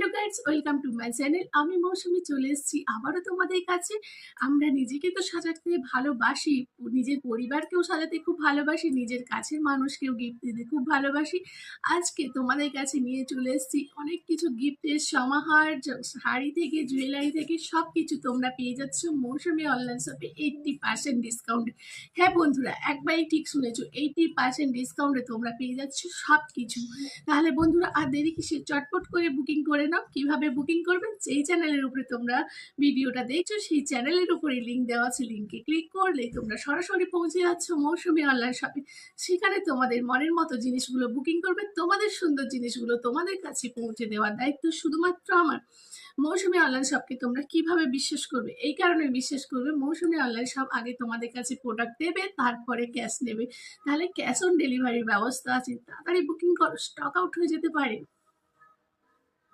Hello guides welcome to my channel আমি মৌসুমি চলে এসেছি আবারও তোমাদের কাছে। আমরা নিজেকে তো সাজাতে ভালোবাসি, নিজের পরিবারকেও সাজাতে খুব ভালোবাসি, নিজের কাছের মানুষকেও গিফট দিতে খুব ভালোবাসি। আজকে তোমাদের কাছে নিয়ে চলে এসেছি অনেক কিছু গিফটের সমাহার শাড়ি থেকে জুয়েলারি থেকে সব কিছু তোমরা পেয়ে যাচ্ছ মৌসুমি অনলাইন শপে এইটটি পার্সেন্ট ডিসকাউন্ট হ্যাঁ বন্ধুরা, একবারই ঠিক শুনেছো এইটটি পার্সেন্ট ডিসকাউন্টে তোমরা পেয়ে যাচ্ছ সব কিছু তাহলে বন্ধুরা আর দেরি কিসে চটপট করে বুকিং করে নাও, কীভাবে বুকিং করবেন যেই চ্যানেলের উপরে তোমরা ভিডিওটা দেখছ, সেই চ্যানেলের উপরে লিঙ্ক দেওয়া আছে লিঙ্কে ক্লিক করলে তোমরা সরাসরি পৌঁছে যাচ্ছ মৌসুমি অনলাইন শপে সেখানে তোমাদের মনের মতো জিনিসগুলো বুকিং করবে, তোমাদের সুন্দর জিনিসগুলো তোমাদের কাছে পৌঁছে দেওয়ার দায়িত্ব শুধুমাত্র আমার। মৌসুমি অনলাইন শপকে তোমরা কীভাবে বিশ্বাস করবে? এই কারণে বিশ্বাস করবে, মৌসুমি অনলাইন শপ আগে তোমাদের কাছে প্রোডাক্ট দেবে, তারপরে ক্যাশ নেবে। তাহলে ক্যাশ অন ডেলিভারির ব্যবস্থা আছে, তাড়াতাড়ি বুকিং করো স্টক আউট হয়ে যেতে পারে।